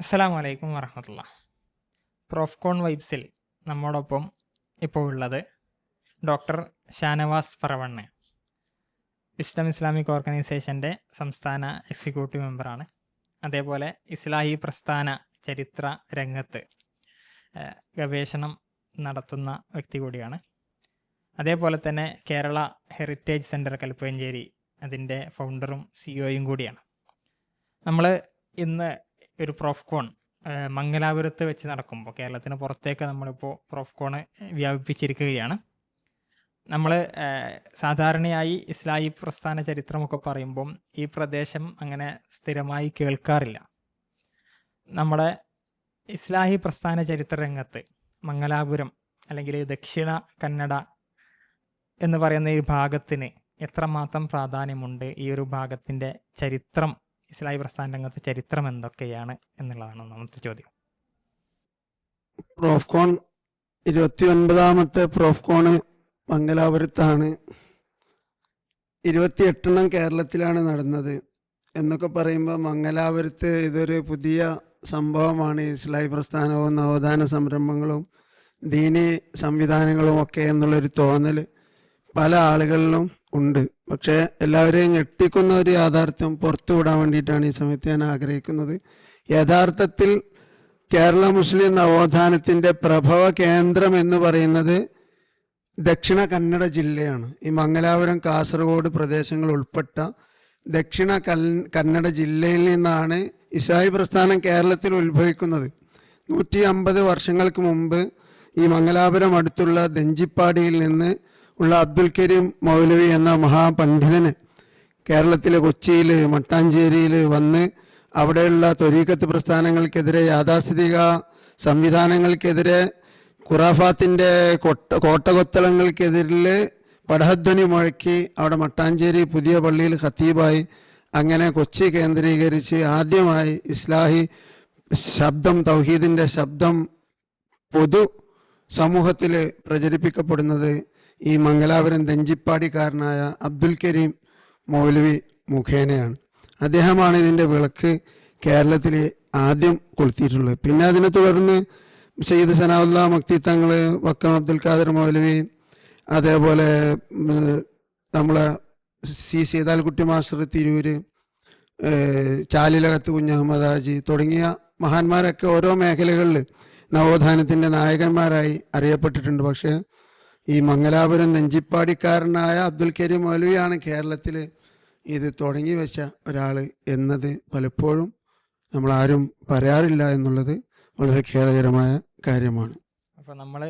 അസ്സാം വലൈക്കും വറഹമത്തുള്ള പ്രോഫ്കോൺ വൈബ്സിൽ നമ്മോടൊപ്പം ഇപ്പോൾ ഉള്ളത് ഡോക്ടർ ഷാനവാസ് പറവണ്ണ. ഇസ്ലാം ഇസ്ലാമിക് ഓർഗനൈസേഷന്റെ സംസ്ഥാന എക്സിക്യൂട്ടീവ് മെമ്പറാണ് അതേപോലെ ഇസ്ലാഹി പ്രസ്ഥാന ചരിത്ര രംഗത്ത് ഗവേഷണം നടത്തുന്ന വ്യക്തി കൂടിയാണ്. അതേപോലെ തന്നെ കേരള ഹെറിറ്റേജ് സെന്റർ കൽപ്പഞ്ചേരി അതിന്റെ ഫൗണ്ടറും സിഇഒയും കൂടിയാണ്. നമ്മൾ ഇന്ന് ഒരു പ്രോഫ്കോൺ മംഗലാപുരത്ത് വെച്ച് നടക്കുമ്പോൾ കേരളത്തിന് പുറത്തേക്ക് നമ്മളിപ്പോൾ പ്രോഫ്കോണ് വ്യാപിപ്പിച്ചിരിക്കുകയാണ്. നമ്മൾ സാധാരണയായി ഇസ്ലായി പ്രസ്ഥാന ചരിത്രമൊക്കെ പറയുമ്പം ഈ പ്രദേശം അങ്ങനെ സ്ഥിരമായി കേൾക്കാറില്ല. നമ്മുടെ ഇസ്ലാഹി പ്രസ്ഥാന ചരിത്ര രംഗത്ത് മംഗലാപുരം അല്ലെങ്കിൽ ദക്ഷിണ കന്നഡ എന്ന് പറയുന്ന ഈ ഭാഗത്തിന് എത്രമാത്രം പ്രാധാന്യമുണ്ട് ഈ ഒരു ഭാഗത്തിന്റെ ചരിത്രം? ഇസ്ലാഹി പ്രസ്ഥാന രംഗത്തെ ചരിത്രം എന്തൊക്കെയാണ് എന്നുള്ളതാണ് ഒന്നാമത്തെ ചോദ്യം. പ്രോഫ്കോൺ ഇരുപത്തി ഒൻപതാമത്തെ പ്രോഫ്കോണ് മംഗലാപുരത്താണ്. ഇരുപത്തിയെട്ടെണ്ണം കേരളത്തിലാണ് നടന്നത് എന്നൊക്കെ പറയുമ്പോൾ മംഗലാപുരത്ത് ഇതൊരു പുതിയ സംഭവമാണ് ഇസ്ലാഹി പ്രസ്ഥാനവും നവോത്ഥാന സംരംഭങ്ങളും ദീനി സംവിധാനങ്ങളും ഒക്കെ എന്നുള്ളൊരു തോന്നൽ പല ആളുകളിലും ഉണ്ട്. പക്ഷേ എല്ലാവരെയും ഞെട്ടിക്കുന്ന ഒരു യാഥാർത്ഥ്യം പുറത്തു വിടാൻ വേണ്ടിയിട്ടാണ് ഈ സമയത്ത് ഞാൻ ആഗ്രഹിക്കുന്നത്. യഥാർത്ഥത്തിൽ കേരള മുസ്ലിം നവോത്ഥാനത്തിന്റെ പ്രഭവ കേന്ദ്രം എന്ന് പറയുന്നത് ദക്ഷിണ കന്നഡ ജില്ലയാണ്. ഈ മംഗലാപുരം കാസർഗോഡ് പ്രദേശങ്ങൾ ഉൾപ്പെട്ട ദക്ഷിണ കന്നഡ ജില്ലയിൽ നിന്നാണ് ഇസായി പ്രസ്ഥാനം കേരളത്തിൽ ഉത്ഭവിക്കുന്നത്. നൂറ്റി അമ്പത് വർഷങ്ങൾക്ക് മുമ്പ് ഈ മംഗലാപുരം അടുത്തുള്ള ദഞ്ചിപ്പാടിയിൽ നിന്ന് ഉള്ള അബ്ദുൽ കരീം മൗലവി എന്ന മഹാപണ്ഡിതന് കേരളത്തിലെ കൊച്ചിയിൽ മട്ടാഞ്ചേരിയിൽ വന്ന് അവിടെയുള്ള തൊരീക്കത്ത് പ്രസ്ഥാനങ്ങൾക്കെതിരെ യാഥാസ്ഥിതിക സംവിധാനങ്ങൾക്കെതിരെ ഖുറാഫാത്തിന്റെ കൊട്ട കോട്ടകൊത്തളങ്ങൾക്കെതിരിൽ പടഹധ്വനി മുഴക്കി അവിടെ മട്ടാഞ്ചേരി പുതിയ പള്ളിയിൽ ഖത്തീബായി. അങ്ങനെ കൊച്ചി കേന്ദ്രീകരിച്ച് ആദ്യമായി ഇസ്ലാഹി ശബ്ദം തൗഹീദിന്റെ ശബ്ദം പൊതു സമൂഹത്തിൽ പ്രചരിപ്പിക്കപ്പെടുന്നത് ഈ മംഗലാപുരം തെഞ്ചിപ്പാടിക്കാരനായ അബ്ദുൽ കരീം മൗലവി മുഖേനയാണ്. അദ്ദേഹമാണ് ഇതിന്റെ വിളക്ക് കേരളത്തിൽ ആദ്യം കൊളുത്തിയിട്ടുള്ളത്. പിന്നെ അതിനെ തുടർന്ന് സയ്യിദ് സനാവുല്ല മക്തി തങ്ങൾ വക്കം അബ്ദുൽ ഖാദർ മൗലവി അതേപോലെ നമ്മളെ സി സീതാൽകുട്ടി മാസ്റ്റർ തിരൂര് ചാലിലകത്ത് കുഞ്ഞഹമ്മദ് ഹാജി തുടങ്ങിയ മഹാന്മാരൊക്കെ ഓരോ മേഖലകളിൽ നവോത്ഥാനത്തിന്റെ നായകന്മാരായി അറിയപ്പെട്ടിട്ടുണ്ട്. പക്ഷേ ഈ മംഗലാപുരം നെഞ്ചിപ്പാടിക്കാരനായ അബ്ദുൽ കരീം മൗലവിയാണ് കേരളത്തിൽ ഇത് തുടങ്ങി വെച്ച ഒരാൾ എന്നത് പലപ്പോഴും നമ്മൾ ആരും പറയാറില്ല എന്നുള്ളത് വളരെ ഖേദകരമായ കാര്യമാണ്. അപ്പോൾ നമ്മൾ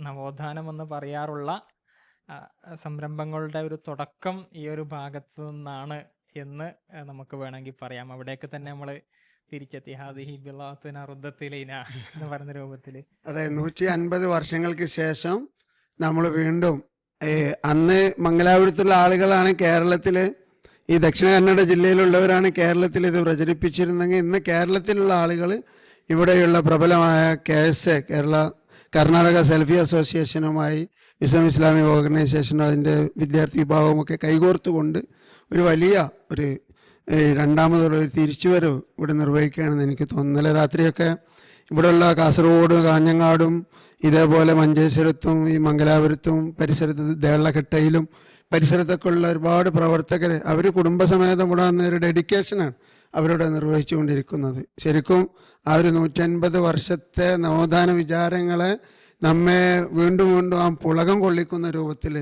നവോത്ഥാനം എന്ന് പറയാറുള്ള സംരംഭങ്ങളുടെ ഒരു തുടക്കം ഈ ഒരു ഭാഗത്തു നിന്നാണ് എന്ന് നമുക്ക് വേണമെങ്കിൽ പറയാം. അവിടേക്ക് തന്നെ നമ്മൾ തിരിച്ചെത്തി. ഹാദിഹി ബിലാത്തുന റുദ്ദത്തിലൈന എന്ന് പറഞ്ഞ രൂപത്തിൽ അതെ നൂറ്റി അൻപത് വർഷങ്ങൾക്ക് ശേഷം നമ്മൾ വീണ്ടും അന്ന് മംഗലാപുരത്തുള്ള ആളുകളാണ് കേരളത്തിൽ ഈ ദക്ഷിണ കന്നഡ ജില്ലയിലുള്ളവരാണ് കേരളത്തിൽ ഇത് പ്രചരിപ്പിച്ചിരുന്നെങ്കിൽ ഇന്ന് കേരളത്തിലുള്ള ആളുകൾ ഇവിടെയുള്ള പ്രബലമായ K S A Kerala Karnataka selfie അസോസിയേഷനുമായി ഇസ്ലാം ഇസ്ലാമിക് ഓർഗനൈസേഷനും അതിന്റെ വിദ്യാർത്ഥി വിഭാഗവും ഒക്കെ കൈകോർത്തുകൊണ്ട് ഒരു വലിയ ഒരു രണ്ടാമതുള്ള ഒരു തിരിച്ചുവരവ് ഇവിടെ നിർവഹിക്കുകയാണെന്ന് എനിക്ക് തോന്നുന്നു. ഇന്നലെ രാത്രിയൊക്കെ ഇവിടെയുള്ള കാസർഗോഡ് കാഞ്ഞങ്ങാടും ഇതേപോലെ മഞ്ചേശ്വരത്തും ഈ മംഗലാപുരത്തും പരിസരത്ത് ദേളക്കെട്ടയിലും പരിസരത്തൊക്കെ ഉള്ള ഒരുപാട് പ്രവർത്തകർ അവർ കുടുംബസമേതം ഇവിടെ ഒരു ഡെഡിക്കേഷനാണ് അവരോട് നിർവഹിച്ചുകൊണ്ടിരിക്കുന്നത്. ശരിക്കും ആ ഒരു നൂറ്റൻപത് വർഷത്തെ നവോത്ഥാന വിചാരങ്ങളെ നമ്മെ വീണ്ടും വീണ്ടും ആ പുളകം കൊള്ളിക്കുന്ന രൂപത്തിൽ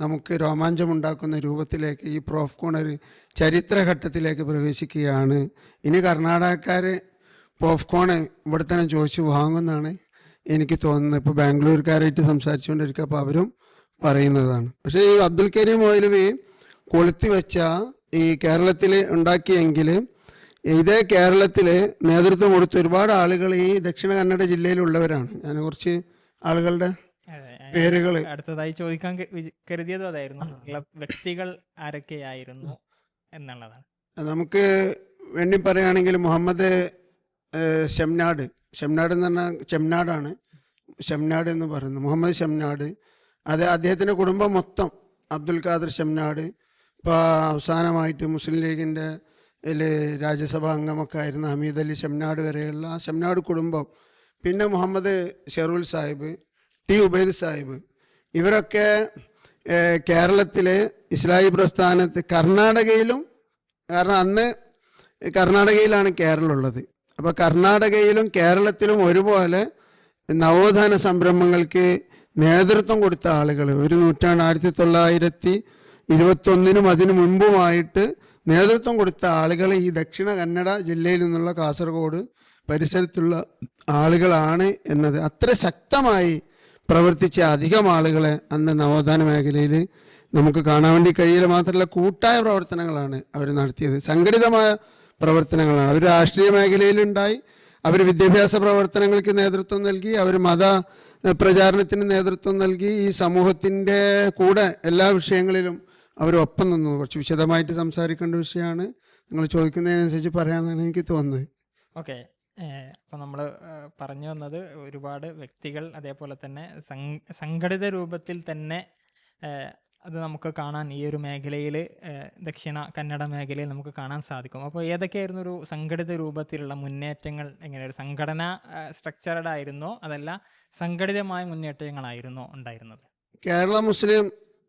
നമുക്ക് രോമാഞ്ചമുണ്ടാക്കുന്ന രൂപത്തിലേക്ക് ഈ പ്രോഫ്കോൺ ഒരു ചരിത്രഘട്ടത്തിലേക്ക് പ്രവേശിക്കുകയാണ്. ഇനി കർണാടകക്കാർ പോപ്കോൺ ഇവിടെ തന്നെ ചോദിച്ച് വാങ്ങുന്നതാണ് എനിക്ക് തോന്നുന്നത്. ഇപ്പോൾ ബാംഗ്ലൂർക്കാരായിട്ട് സംസാരിച്ചുകൊണ്ടിരിക്കുക അപ്പോൾ അവരും പറയുന്നതാണ്. പക്ഷേ ഈ അബ്ദുൽ കരീം മൗലവി കൊളുത്തി വെച്ച ഈ കേരളത്തിൽ ഉണ്ടാക്കിയെങ്കിൽ ഇതേ കേരളത്തിൽ നേതൃത്വം കൊടുത്ത ഒരുപാട് ആളുകൾ ഈ ദക്ഷിണ കന്നഡ ജില്ലയിലുള്ളവരാണ്. ഞാൻ കുറച്ച് ആളുകളുടെ പേരുകൾ അടുത്തതായി ചോദിക്കാൻ കരുതിയതും അതായിരുന്നു. വ്യക്തികൾ ആരൊക്കെയായിരുന്നു എന്നുള്ളതാണ്. നമുക്ക് വേണ്ടി പറയുകയാണെങ്കിൽ മുഹമ്മദ് ഷംനാട്. ഷംനാട് എന്ന് പറഞ്ഞാൽ ചെംനാടാണ് ഷംനാട് എന്ന് പറയുന്നത് മുഹമ്മദ് ഷംനാട്. അത് അദ്ദേഹത്തിന്റെ കുടുംബം മൊത്തം അബ്ദുൽ ഖാദർ ഷംനാട്. ഇപ്പോൾ അവസാനമായിട്ട് മുസ്ലിം ലീഗിന്റെ രാജ്യസഭാ അംഗമൊക്കെ ആയിരുന്ന ഹമീദ് അലി ഷംനാട് വരെയുള്ള ആ ഷംനാട് കുടുംബം. പിന്നെ മുഹമ്മദ് ഷെറുൽ സാഹിബ് ടി ഉബൈദ് സാഹിബ്. ഇവരൊക്കെ കേരളത്തിലെ ഇസ്ലാഹി പ്രസ്ഥാനത്ത് കർണാടകയിലും കാരണം അന്ന് കർണാടകയിലാണ് കേരളം ഉള്ളത്. അപ്പോൾ കർണാടകയിലും കേരളത്തിലും ഒരുപോലെ നവോത്ഥാന സംരംഭങ്ങൾക്ക് നേതൃത്വം കൊടുത്ത ആളുകൾ ഒരു നൂറ്റാണ്ട് ആയിരത്തി തൊള്ളായിരത്തി ഇരുപത്തൊന്നിനും അതിനു മുൻപുമായിട്ട് നേതൃത്വം കൊടുത്ത ആളുകൾ ഈ ദക്ഷിണ കന്നഡ ജില്ലയിൽ നിന്നുള്ള കാസർഗോഡ് പരിസരത്തുള്ള ആളുകളാണ് എന്നത്. അത്ര ശക്തമായി പ്രവർത്തിച്ച അധികം ആളുകളെ അന്ന് നവോത്ഥാന മേഖലയിൽ നമുക്ക് കാണാൻ വേണ്ടി കഴിയില്ല. മാത്രമല്ല കൂട്ടായ പ്രവർത്തനങ്ങളാണ് അവർ നടത്തിയത്. സംഘടിതമായ പ്രവർത്തനങ്ങളാണ്. അവർ രാഷ്ട്രീയ മേഖലയിലുണ്ടായി. അവർ വിദ്യാഭ്യാസ പ്രവർത്തനങ്ങൾക്ക് നേതൃത്വം നൽകി. അവർ മത പ്രചാരണത്തിന് നേതൃത്വം നൽകി. ഈ സമൂഹത്തിന്റെ കൂടെ എല്ലാ വിഷയങ്ങളിലും അവർ ഒപ്പം നിന്നു. കുറച്ച് വിശദമായിട്ട് സംസാരിക്കേണ്ട വിഷയമാണ്. നിങ്ങൾ ചോദിക്കുന്നതിനനുസരിച്ച് പറയാമെന്നാണ് എനിക്ക് തോന്നുന്നത്. ഓക്കെ. അപ്പോൾ നമ്മൾ പറഞ്ഞു വന്നത് ഒരുപാട് വ്യക്തികൾ അതേപോലെ തന്നെ സംഘടിത രൂപത്തിൽ തന്നെ അത് നമുക്ക് കാണാൻ ഈ ഒരു മേഖലയിൽ ദക്ഷിണ കന്നഡ മേഖലയിൽ നമുക്ക് കാണാൻ സാധിക്കും. അപ്പോൾ ഏതൊക്കെയായിരുന്നു ഒരു സംഘടിത രൂപത്തിലുള്ള മുന്നേറ്റങ്ങൾ? എങ്ങനെ ഒരു സംഘടന സ്ട്രക്ചറഡ് ആയിരുന്നോ? അതല്ല സംഘടിതമായ മുന്നേറ്റങ്ങളായിരുന്നോ ഉണ്ടായിരുന്നത്? കേരള മുസ്ലിം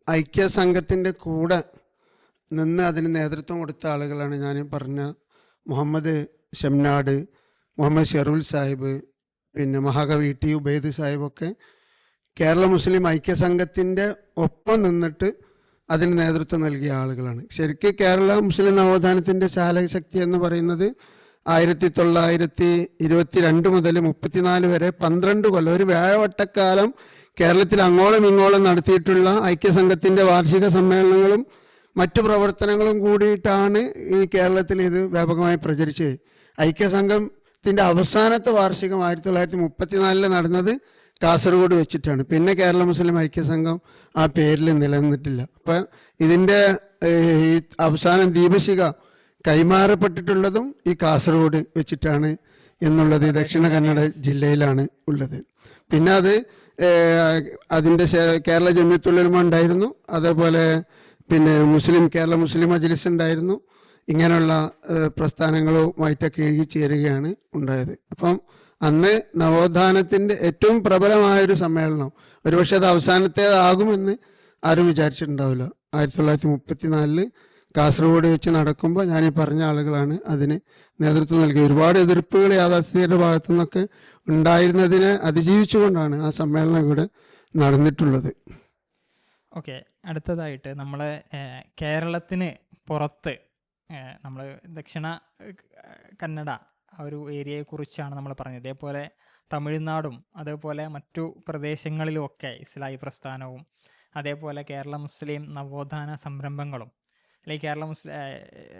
ഐക്യ സംഘത്തിന്റെ കൂടെ നിന്ന് അതിന് നേതൃത്വം കൊടുത്ത ആളുകളാണ് ഞാൻ പറഞ്ഞ മുഹമ്മദ് ഷംനാട് മുഹമ്മദ് ഷെറുൽ സാഹിബ് പിന്നെ മഹാകവി ടി ഉബൈദ് സാഹിബൊക്കെ കേരള മുസ്ലിം ഐക്യസംഘത്തിന്റെ ഒപ്പം നിന്നിട്ട് അതിന് നേതൃത്വം നൽകിയ ആളുകളാണ്. ശരിക്കും കേരള മുസ്ലിം നവോത്ഥാനത്തിന്റെ ചാലകശക്തി എന്ന് പറയുന്നത് ആയിരത്തി തൊള്ളായിരത്തി ഇരുപത്തി രണ്ട് മുതൽ മുപ്പത്തിനാല് വരെ പന്ത്രണ്ട് കൊല്ലം ഒരു വേഴവട്ടക്കാലം കേരളത്തിൽ അങ്ങോളം ഇങ്ങോളം നടത്തിയിട്ടുള്ള ഐക്യസംഘത്തിന്റെ വാർഷിക സമ്മേളനങ്ങളും മറ്റു പ്രവർത്തനങ്ങളും കൂടിയിട്ടാണ് ഈ കേരളത്തിൽ ഇത് വ്യാപകമായി പ്രചരിച്ചത്. ഐക്യസംഘത്തിന്റെ അവസാനത്തെ വാർഷികം ആയിരത്തി തൊള്ളായിരത്തി മുപ്പത്തിനാലിൽ നടന്നത് കാസർഗോഡ് വെച്ചിട്ടാണ്. പിന്നെ കേരള മുസ്ലിം ഐക്യസംഘം ആ പേരിൽ നിലനിന്നിട്ടില്ല. അപ്പം ഇതിന്റെ അവസാനം ദീപശിക കൈമാറപ്പെട്ടിട്ടുള്ളതും ഈ കാസർഗോഡ് വെച്ചിട്ടാണ് എന്നുള്ളത് ദക്ഷിണ കന്നഡ ജില്ലയിലാണ് ഉള്ളത്. പിന്നെ അത് അതിന്റെ കേരള ജമ്യത്തുള്ളമ ഉണ്ടായിരുന്നു. അതേപോലെ പിന്നെ മുസ്ലിം കേരള മുസ്ലിം മജ്ലിസ് ഉണ്ടായിരുന്നു. ഇങ്ങനെയുള്ള പ്രസ്ഥാനങ്ങളുമായിട്ടൊക്കെ എഴുതി ചേരുകയാണ് ഉണ്ടായത്. അപ്പം അന്ന് നവോത്ഥാനത്തിന്റെ ഏറ്റവും പ്രബലമായ ഒരു സമ്മേളനം. ഒരുപക്ഷെ അത് അവസാനത്തേതാകുമെന്ന് ആരും വിചാരിച്ചിട്ടുണ്ടാവില്ല. ആയിരത്തി തൊള്ളായിരത്തി മുപ്പത്തിനാലിൽ കാസർഗോഡ് വെച്ച് നടക്കുമ്പോൾ ഞാൻ ഈ പറഞ്ഞ ആളുകളാണ് അതിന് നേതൃത്വം നൽകി. ഒരുപാട് എതിർപ്പുകൾ യാഥാസ്ഥിതിയുടെ ഭാഗത്തു നിന്നൊക്കെ ഉണ്ടായിരുന്നതിനെ അതിജീവിച്ചുകൊണ്ടാണ് ആ സമ്മേളനം ഇവിടെ നടന്നിട്ടുള്ളത്. ഓക്കെ അടുത്തതായിട്ട് നമ്മളെ കേരളത്തിന് പുറത്ത് നമ്മൾ ദക്ഷിണ കന്നഡ ആ ഒരു ഏരിയയെക്കുറിച്ചാണ് നമ്മൾ പറഞ്ഞത്. ഇതേപോലെ തമിഴ്നാടും അതേപോലെ മറ്റു പ്രദേശങ്ങളിലുമൊക്കെ ഇസ്ലായി പ്രസ്ഥാനവും അതേപോലെ കേരള മുസ്ലിം നവോത്ഥാന സംരംഭങ്ങളും അല്ലെങ്കിൽ കേരള മുസ്ലിം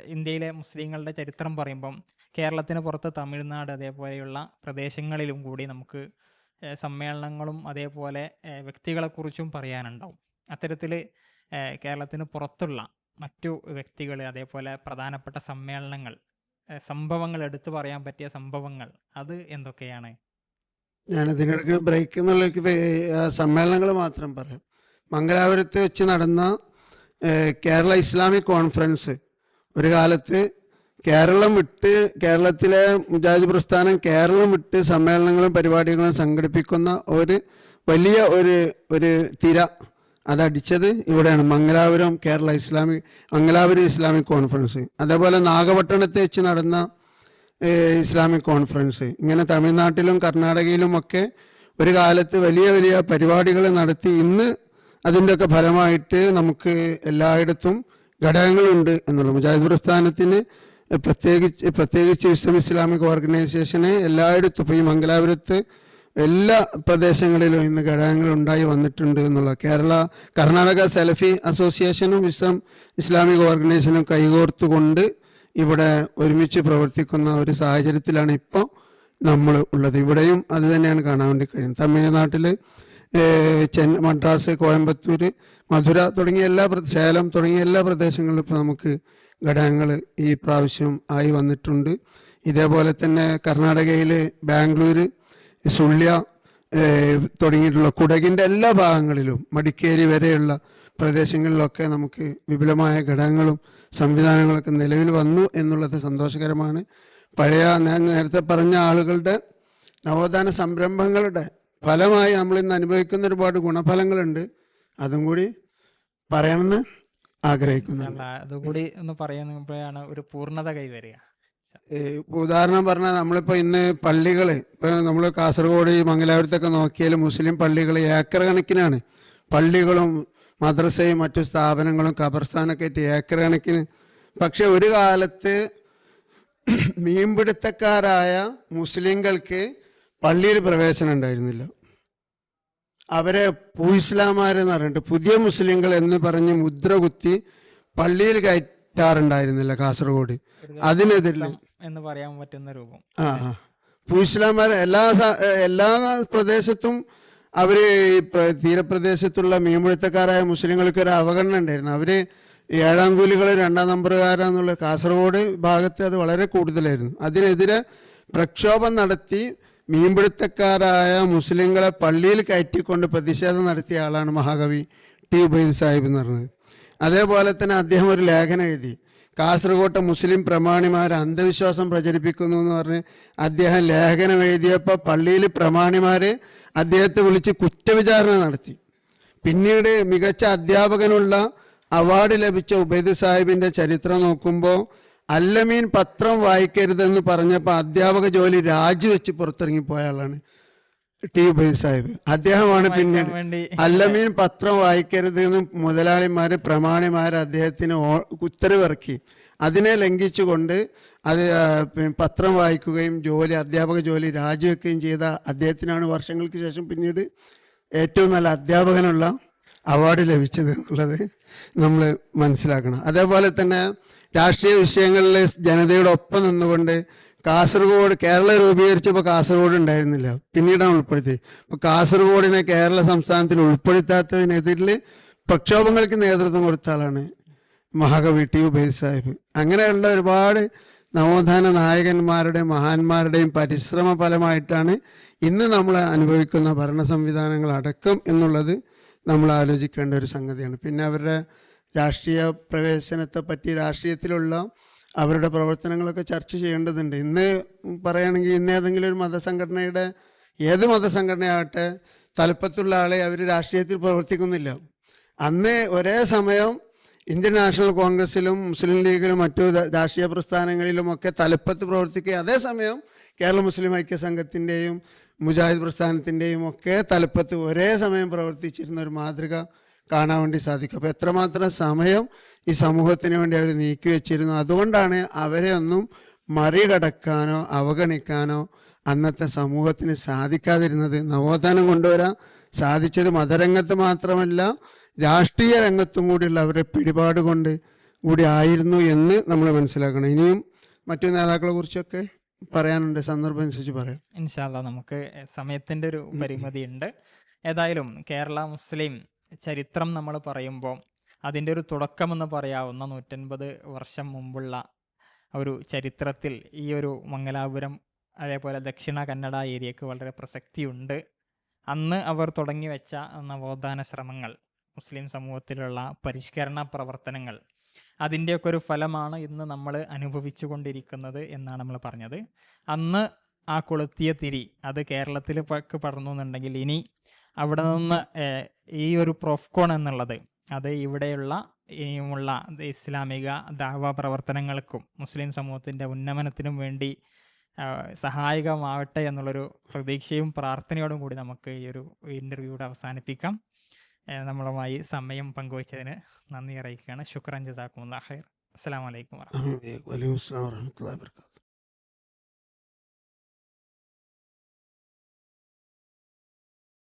ഇന്ത്യയിലെ മുസ്ലിങ്ങളുടെ ചരിത്രം പറയുമ്പം കേരളത്തിന് പുറത്ത് തമിഴ്നാട് അതേപോലെയുള്ള പ്രദേശങ്ങളിലും കൂടി നമുക്ക് സമ്മേളനങ്ങളും അതേപോലെ വ്യക്തികളെക്കുറിച്ചും പറയാനുണ്ടാവും. അത്തരത്തിൽ കേരളത്തിന് പുറത്തുള്ള മറ്റു വ്യക്തികൾ അതേപോലെ പ്രധാനപ്പെട്ട സമ്മേളനങ്ങൾ സംഭവങ്ങൾ എടുത്തു പറയാൻ പറ്റിയ സംഭവങ്ങൾ. അത് എന്തൊക്കെയാണ്? ഞാൻ ഇതിനിടയ്ക്ക് ബ്രേക്ക് എന്നുള്ള സമ്മേളനങ്ങൾ മാത്രം പറയാം. മംഗലാപുരത്ത് വെച്ച് നടന്ന കേരള ഇസ്ലാമിക് കോൺഫറൻസ് ഒരു കാലത്ത് കേരളം വിട്ട് കേരളത്തിലെ മുജാഹിദ് പ്രസ്ഥാനം കേരളം വിട്ട് സമ്മേളനങ്ങളും പരിപാടികളും സംഘടിപ്പിക്കുന്ന ഒരു വലിയ ഒരു ഒരു തിര അതടിച്ചത് ഇവിടെയാണ്. Mangalapuram Kerala Islamic Mangalapuram Islamic conference. അതേപോലെ നാഗപട്ടണത്ത് വെച്ച് നടന്ന ഇസ്ലാമിക് കോൺഫറൻസ്. ഇങ്ങനെ തമിഴ്നാട്ടിലും കർണാടകയിലും ഒക്കെ ഒരു കാലത്ത് വലിയ വലിയ പരിപാടികൾ നടത്തി ഇന്ന് അതിന്റെയൊക്കെ ഫലമായിട്ട് നമുക്ക് എല്ലായിടത്തും ഘടകങ്ങളുണ്ട് എന്നുള്ളത്. മുജാഹിദ് പ്രസ്ഥാനത്തിന് പ്രത്യേകിച്ച് പ്രത്യേകിച്ച് വിശ്വം ഇസ്ലാമിക് ഓർഗനൈസേഷനെ എല്ലായിടത്തും ഇപ്പോൾ ഈ മംഗലാപുരത്ത് എല്ലാ പ്രദേശങ്ങളിലും ഇന്ന് ഘടകങ്ങൾ ഉണ്ടായി വന്നിട്ടുണ്ട് എന്നുള്ള കേരള കർണാടക സെലഫി അസോസിയേഷനും ഇസ്ലാം ഇസ്ലാമിക് ഓർഗനൈസേഷനും കൈകോർത്തുകൊണ്ട് ഇവിടെ ഒരുമിച്ച് പ്രവർത്തിക്കുന്ന ഒരു സാഹചര്യത്തിലാണ് ഇപ്പോൾ നമ്മൾ ഉള്ളത്. ഇവിടെയും അത് തന്നെയാണ് കാണാൻ വേണ്ടി കഴിയുന്നത്. തമിഴ്നാട്ടിൽ ചെന്ന മദ്രാസ് കോയമ്പത്തൂർ മധുര തുടങ്ങിയ എല്ലാ സേലം തുടങ്ങിയ എല്ലാ പ്രദേശങ്ങളിലും ഇപ്പോൾ നമുക്ക് ഘടകങ്ങൾ ഈ പ്രാവശ്യം ആയി വന്നിട്ടുണ്ട്. ഇതേപോലെ തന്നെ കർണാടകയിൽ ബാംഗ്ലൂർ സുള്ളിയ ഏഹ്, തുടങ്ങിയിട്ടുള്ള കുടകിന്റെ എല്ലാ ഭാഗങ്ങളിലും മടിക്കേരി വരെയുള്ള പ്രദേശങ്ങളിലൊക്കെ നമുക്ക് വിപുലമായ ഘടകങ്ങളും സംവിധാനങ്ങളൊക്കെ നിലവിൽ വന്നു എന്നുള്ളത് സന്തോഷകരമാണ്. പഴയ ഞാൻ നേരത്തെ പറഞ്ഞ ആളുകളുടെ നവോത്ഥാന സംരംഭങ്ങളുടെ ഫലമായി നമ്മൾ ഇന്ന് അനുഭവിക്കുന്ന ഒരുപാട് ഗുണഫലങ്ങളുണ്ട്. അതും കൂടി പറയണമെന്ന് ആഗ്രഹിക്കുന്നു അതുകൂടി ഒന്ന് പറയുമ്പോഴാണ് ഒരു പൂർണത കൈവരിക. ഉദാഹരണം പറഞ്ഞാൽ നമ്മളിപ്പോൾ ഇന്ന് പള്ളികൾ ഇപ്പോൾ നമ്മൾ കാസർഗോഡ് മംഗലാപുരത്തൊക്കെ നോക്കിയാൽ മുസ്ലിം പള്ളികൾ ഏക്കർ കണക്കിനാണ്. പള്ളികളും മദ്രസയും മറ്റു സ്ഥാപനങ്ങളും ഖബർസ്ഥാനൊക്കെ ആയിട്ട് ഏക്കർ കണക്കിന്. പക്ഷെ ഒരു കാലത്ത് മീൻപിടുത്തക്കാരായ മുസ്ലിങ്ങൾക്ക് പള്ളിയിൽ പ്രവേശനം ഉണ്ടായിരുന്നില്ല. അവരെ പൂ ഇസ്ലാമാരെന്ന് പറഞ്ഞിട്ട് പുതിയ മുസ്ലിങ്ങൾ എന്ന് പറഞ്ഞ് മുദ്ര കുത്തി പള്ളിയിൽ കയറ്റാറുണ്ടായിരുന്നില്ല കാസർഗോഡ്. അതിനെതിരിൽ എന്ന് പറയാൻ പറ്റുന്ന രൂപം. ആ ആ. പൂയിസ്ലാമാർ എല്ലാ എല്ലാ പ്രദേശത്തും അവർ ഈ പ്ര- തീരപ്രദേശത്തുള്ള മീൻപിടുത്തക്കാരായ മുസ്ലിങ്ങൾക്ക് ഒരു അവഗണന ഉണ്ടായിരുന്നു. അവർ ഏഴാം കൂലികൾ രണ്ടാം നമ്പറുകാരാന്നുള്ള കാസർഗോഡ് ഭാഗത്ത് അത് വളരെ കൂടുതലായിരുന്നു. അതിനെതിരെ പ്രക്ഷോഭം നടത്തി മീൻപിടുത്തക്കാരായ മുസ്ലിങ്ങളെ പള്ളിയിൽ കയറ്റിക്കൊണ്ട് പ്രതിഷേധം നടത്തിയ ആളാണ് മഹാകവി ടി ഉബൈദ് സാഹിബ് എന്ന് പറഞ്ഞത്. അതേപോലെ തന്നെ അദ്ദേഹം ഒരു ലേഖനം എഴുതി. കാസർകോട്ടെ മുസ്ലിം പ്രമാണിമാർ അന്ധവിശ്വാസം പ്രചരിപ്പിക്കുന്നു എന്ന് പറഞ്ഞ് അദ്ദേഹം ലേഖനം എഴുതിയപ്പോൾ പള്ളിയിൽ പ്രമാണിമാർ അദ്ദേഹത്തെ വിളിച്ച് കുറ്റവിചാരണ നടത്തി. പിന്നീട് മികച്ച അധ്യാപകനുള്ള അവാർഡ് ലഭിച്ച ഉബൈദ് സാഹിബിന്റെ ചരിത്രം നോക്കുമ്പോൾ അല്ലമീൻ പത്രം വായിക്കരുതെന്ന് പറഞ്ഞപ്പോൾ അധ്യാപക ജോലി രാജിവെച്ച് പുറത്തിറങ്ങിപ്പോയ ആളാണ്. ടി ഉബൈദ് സാഹിബ് അദ്ദേഹമാണ് പിന്നീട് അല്ലമീൻ പത്രം വായിക്കരുത് എന്ന് മുതലാളിമാര് പ്രമാണിമാര് അദ്ദേഹത്തിന് ഉത്തരവിറക്കി. അതിനെ ലംഘിച്ചുകൊണ്ട് അത് പത്രം വായിക്കുകയും ജോലി അധ്യാപക ജോലി രാജിവെക്കുകയും ചെയ്ത അദ്ദേഹത്തിനാണ് വർഷങ്ങൾക്ക് ശേഷം പിന്നീട് ഏറ്റവും നല്ല അധ്യാപകനുള്ള അവാർഡ് ലഭിച്ചത് എന്നുള്ളത് നമ്മൾ മനസ്സിലാക്കണം. അതേപോലെ തന്നെ രാഷ്ട്രീയ വിഷയങ്ങളിൽ ജനതയുടെ ഒപ്പം നിന്നുകൊണ്ട് കാസർഗോഡ് കേരള രൂപീകരിച്ചപ്പോൾ കാസർഗോഡ് ഉണ്ടായിരുന്നില്ല. പിന്നീടാണ് ഉൾപ്പെടുത്തിയത്. അപ്പോൾ കാസർഗോഡിനെ കേരള സംസ്ഥാനത്തിൽ ഉൾപ്പെടുത്താത്തതിനെതിരിൽ പ്രക്ഷോഭങ്ങൾക്ക് നേതൃത്വം കൊടുത്ത ആളാണ് മഹാകവി ടി ഉബൈദ് സാഹിബ്. അങ്ങനെയുള്ള ഒരുപാട് നവോത്ഥാന നായകന്മാരുടെയും മഹാന്മാരുടെയും പരിശ്രമ ഫലമായിട്ടാണ് ഇന്ന് നമ്മൾ അനുഭവിക്കുന്ന ഭരണ സംവിധാനങ്ങൾ അടക്കം എന്നുള്ളത് നമ്മൾ ആലോചിക്കേണ്ട ഒരു സംഗതിയാണ്. പിന്നെ അവരുടെ രാഷ്ട്രീയ പ്രവേശനത്തെ പറ്റി രാഷ്ട്രീയത്തിലുള്ള അവരുടെ പ്രവർത്തനങ്ങളൊക്കെ ചർച്ച ചെയ്യേണ്ടതുണ്ട്. ഇന്ന് പറയുകയാണെങ്കിൽ ഇന്ന് ഏതെങ്കിലും ഒരു മതസംഘടനയുടെ ഏത് മതസംഘടനയാകട്ടെ തലപ്പത്തുള്ള ആളെ അവർ രാഷ്ട്രീയത്തിൽ പ്രവർത്തിക്കുന്നില്ല. അന്ന് ഒരേ സമയം ഇന്ത്യൻ നാഷണൽ കോൺഗ്രസിലും മുസ്ലിം ലീഗിലും മറ്റു രാഷ്ട്രീയ പ്രസ്ഥാനങ്ങളിലും ഒക്കെ തലപ്പത്ത് പ്രവർത്തിക്കുകയും അതേസമയം കേരള മുസ്ലിം ഐക്യ സംഘത്തിന്റെയും മുജാഹിദ് പ്രസ്ഥാനത്തിന്റെയും ഒക്കെ തലപ്പത്ത് ഒരേ സമയം പ്രവർത്തിച്ചിരുന്ന ഒരു മാതൃക കാണാൻ വേണ്ടി സാധിക്കും. അപ്പോൾ എത്രമാത്രം സമയം ഈ സമൂഹത്തിന് വേണ്ടി അവർ നീക്കി വെച്ചിരുന്നു. അതുകൊണ്ടാണ് അവരെ ഒന്നും മറികടക്കാനോ അവഗണിക്കാനോ അന്നത്തെ സമൂഹത്തിന് സാധിക്കാതിരുന്നത്. നവോത്ഥാനം കൊണ്ടുവരാൻ സാധിച്ചത് മതരംഗത്ത് മാത്രമല്ല രാഷ്ട്രീയ രംഗത്തും കൂടിയുള്ള അവരുടെ പിടിപാട് കൊണ്ട് കൂടി ആയിരുന്നു എന്ന് നമ്മൾ മനസ്സിലാക്കണം. ഇനിയും മറ്റു നേതാക്കളെ കുറിച്ചൊക്കെ പറയാനുണ്ട്. സന്ദർഭം അനുസരിച്ച് പറയാം. ഇൻഷാല്ല നമുക്ക് സമയത്തിന്റെ ഒരു പരിമിതി ഉണ്ട് ഏതായാലും കേരള മുസ്ലിം ചരിത്രം നമ്മൾ പറയുമ്പോൾ അതിന്റെ ഒരു തുടക്കമെന്ന് പറയാവുന്ന നൂറ്റൻപത് വർഷം മുമ്പുള്ള ഒരു ചരിത്രത്തിൽ ഈ ഒരു മംഗലാപുരം അതേപോലെ ദക്ഷിണ കന്നഡ ഏരിയക്ക് വളരെ പ്രസക്തിയുണ്ട്. അന്ന് അവർ തുടങ്ങി വെച്ച നവോത്ഥാന ശ്രമങ്ങൾ മുസ്ലിം സമൂഹത്തിലുള്ള പരിഷ്കരണ പ്രവർത്തനങ്ങൾ അതിന്റെയൊക്കെ ഒരു ഫലമാണ് ഇന്ന് നമ്മൾ അനുഭവിച്ചു കൊണ്ടിരിക്കുന്നത് എന്നാണ് നമ്മൾ പറഞ്ഞത്. അന്ന് ആ കൊളുത്തിയ തിരി അത് കേരളത്തിൽ പടർന്നു എന്നുണ്ടെങ്കിൽ ഇനി അവിടെ നിന്ന് ഈ ഒരു പ്രൊഫ്കോൺ എന്നുള്ളത് അത് ഇവിടെയുള്ള ഇനിയുമുള്ള ഇസ്ലാമിക ദാവ പ്രവർത്തനങ്ങൾക്കും മുസ്ലിം സമൂഹത്തിന്റെ ഉന്നമനത്തിനും വേണ്ടി സഹായകമാവട്ടെ എന്നുള്ളൊരു പ്രതീക്ഷയും പ്രാർത്ഥനയോടും കൂടി നമുക്ക് ഈ ഒരു ഇന്റർവ്യൂടെ അവസാനിപ്പിക്കാം. നമ്മളുമായി സമയം പങ്കുവച്ചതിന് നന്ദി അറിയിക്കുകയാണ്. ശുക്രൻ ജസാക്കും ഖൈർ. അസ്സാം വലൈക്കും വലൈക്കും വബറകാതുഹു.